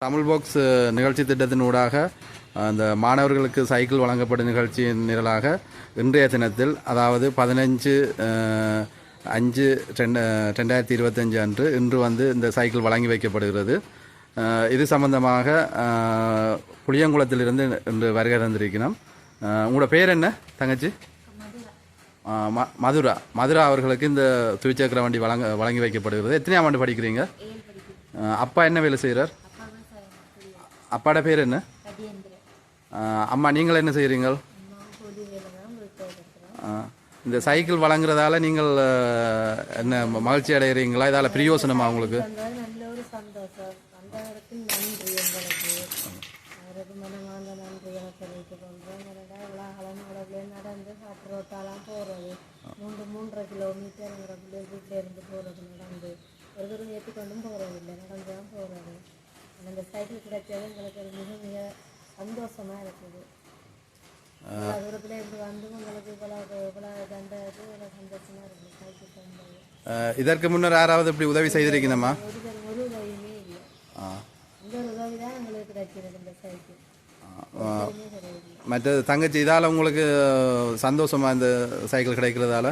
Tamil box நிகழ்ச்சி திட்டத்தின் ஊடாக அந்த மாணவர்களுக்கு சைக்கிள் வழங்கப்படும் நிகழ்ச்சியின் நிரலாக இன்றைய தினத்தில் அதாவது பதினஞ்சு அஞ்சு ரெண்டு ரெண்டாயிரத்தி இருபத்தஞ்சு அன்று இன்று வந்து இந்த சைக்கிள் வழங்கி வைக்கப்படுகிறது. இது சம்பந்தமாக புளியங்குளத்திலிருந்து இன்று வருகை தந்திருக்கிறோம். அஹ், உங்களோட பேர் என்ன தங்கச்சி? ம- மதுரா. மதுரா அவர்களுக்கு இந்த துவிச்சக்கர வண்டி வழங்க வழங்கி வைக்கப்படுகிறது. எத்தனையாம் ஆண்டு படிக்கிறீங்க? அப்பா என்ன வேலை செய்கிறார் அப்பாட பேர் என்ன? அம்மா நீங்கள் என்ன செய்கிறீங்க ஆ, இந்த சைக்கிள் வழங்குறதால நீங்கள் என்ன மகிழ்ச்சி அடைகிறீங்களா? இதால் பிரயோசனமா உங்களுக்கு? கிலோமீட்டர் வீட்டில் இருந்து போகிறது நடந்து ஒரு தூரம் ஏற்றிக்கொண்டும் போகிறது இல்லை நடந்து. தான் போகிறது அந்த சைக்கிள் கிடைச்சது எங்களுக்கு ஒரு மிக மிக சந்தோஷமாக இருக்குது தூரத்தில் இருந்து வந்து உங்களுக்கு இவ்வளோ இவ்வளோ தண்டது இவ்வளோ சந்தோஷமாக இருக்குது சைக்கிள் தந்தது இதற்கு முன்னர் யாராவது இப்படி உதவி செய்திருக்கணுமா? ஒரு உதவியுமே இல்லை. இந்த ஒரு உதவி தான் எங்களுக்கு கிடைக்கிறது இந்த சைக்கிள் மற்றது தங்கச்சி இதால் உங்களுக்கு சந்தோஷமா இந்த சைக்கிள் கிடைக்கிறதால?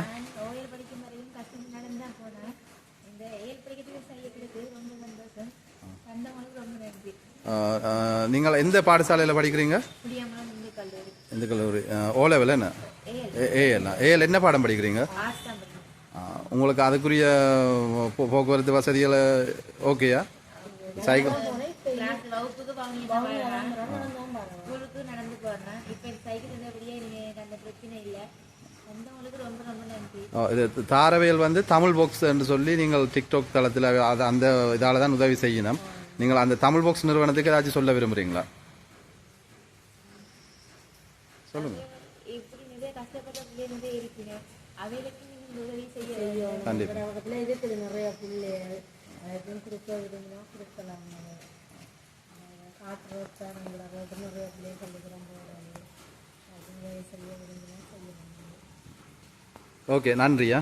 கஷ்டம் நடந்து தான் போனேன். இந்த ஏழு படிக்கிறதுக்கு சைக்கிளுக்கு ரொம்ப சந்தோஷம் வந்தவங்களுக்கு நீங்கள் எந்த பாடசாலையில் படிக்கிறீங்க? இந்த கல்லூரி. ஓ லெவல் என்ன? ஏஎல் ஏஎல் என்ன பாடம் படிக்கிறீங்க? உங்களுக்கு அதுக்குரிய போக்குவரத்து வசதிகள் ஓகேயா? சைக்கிள். இது தாரவியல் வந்து தமிழ் பாக்ஸ் என்று சொல்லி நீங்கள் டிக்டாக் தளத்தில் அது அந்த இதால் தான் உதவி செய்யணும். நீங்கள் அந்த தமிழ் பாக்ஸ் நிறுவனத்துக்கு ஏதாச்சும் சொல்ல விரும்புகிறீங்களா செய்யணும் ஓகே நன்றியா